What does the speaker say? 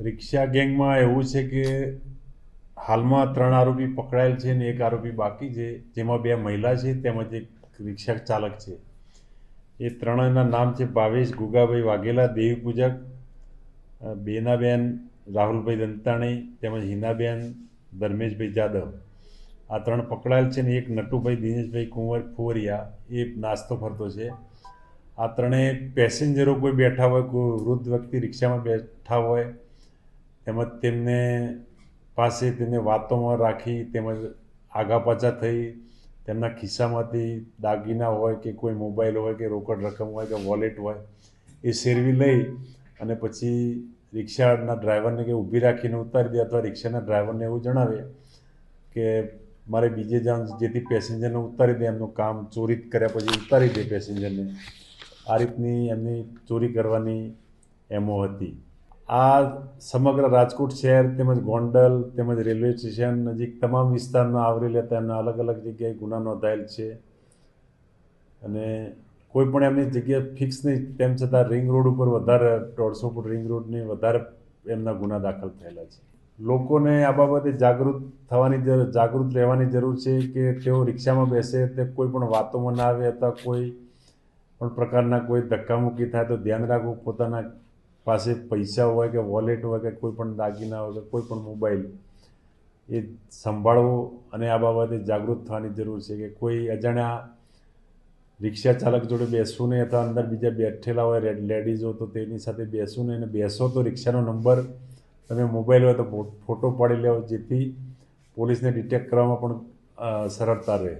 રિક્ષા ગેંગમાં એવું છે કે હાલમાં ત્રણ આરોપી પકડાયેલ છે અને એક આરોપી બાકી છે જેમાં બે મહિલા છે તેમજ એક રિક્ષા ચાલક છે. એ ત્રણેયના નામ છે ભાવેશ ગુગાભાઈ વાઘેલા દેવી પૂજક અ, બેનાબેન રાહુલભાઈ દંતાણી તેમજ હિનાબેન ધર્મેશભાઈ જાદવ. આ ત્રણ પકડાયેલ છે ને એક નટુભાઈ દિનેશભાઈ કુંવર ફુવરિયા એ નાસ્તો ફરતો છે. આ ત્રણેય પેસેન્જરો કોઈ બેઠા હોય કોઈ વૃદ્ધ વ્યક્તિ રિક્ષામાં બેઠા હોય તેમજ તેમને પાસે તેમને વાતોમાં રાખી તેમજ આગા પાછા થઈ, તેમના ખિસ્સામાંથી દાગીના હોય કે કોઈ મોબાઈલ હોય કે રોકડ રકમ હોય કે વોલેટ હોય, એ શેરવી લઈ અને પછી રિક્ષાના ડ્રાઈવરને કે ઊભી રાખીને ઉતારી દે અથવા રિક્ષાના ડ્રાઈવરને એવું જણાવે કે મારે બીજે જવાનું જેથી પેસેન્જરને ઉતારી દે, એમનું કામ ચોરી કર્યા પછી ઉતારી દે પેસેન્જરને. આ રીતની એમની ચોરી કરવાની એમો હતી. આ સમગ્ર રાજકોટ શહેર તેમજ ગોંડલ તેમજ રેલવે સ્ટેશન નજીક તમામ વિસ્તારમાં આવરી લેતા એમના અલગ અલગ જગ્યાએ ગુના નોંધાયેલ છે. અને કોઈ પણ એમની જગ્યા ફિક્સ નહીં, તેમ છતાં રિંગ રોડ ઉપર વધારે દોઢસો ફૂટ રિંગ રોડની વધારે એમના ગુના દાખલ થયેલા છે. લોકોને આ બાબતે જાગૃત થવાની જરૂર, જાગૃત રહેવાની જરૂર છે કે તેઓ રિક્ષામાં બેસે, તે કોઈ પણ વાતોમાં ના આવે અથવા કોઈ પણ પ્રકારના કોઈ ધક્કામુક્કી થાય તો ધ્યાન રાખવું, પોતાના પાસે પૈસા હોય કે વોલેટ હોય કે કોઈ પણ દાગીના હોય કે કોઈ પણ મોબાઈલ એ સંભાળવો અને આ બાબતે જાગૃત થવાની જરૂર છે કે કોઈ અજાણ્યા રિક્ષા ચાલક જોડે બેસવું નહીં અથવા અંદર બીજા બેઠેલા હોય લેડીઝો તો તેની સાથે બેસવું નહીં અને બેસો તો રિક્ષાનો નંબર તમે મોબાઈલ હોય તો ફોટો પાડી લેવો જેથી પોલીસને ડિટેક્ટ કરવામાં પણ સરળતા રહે.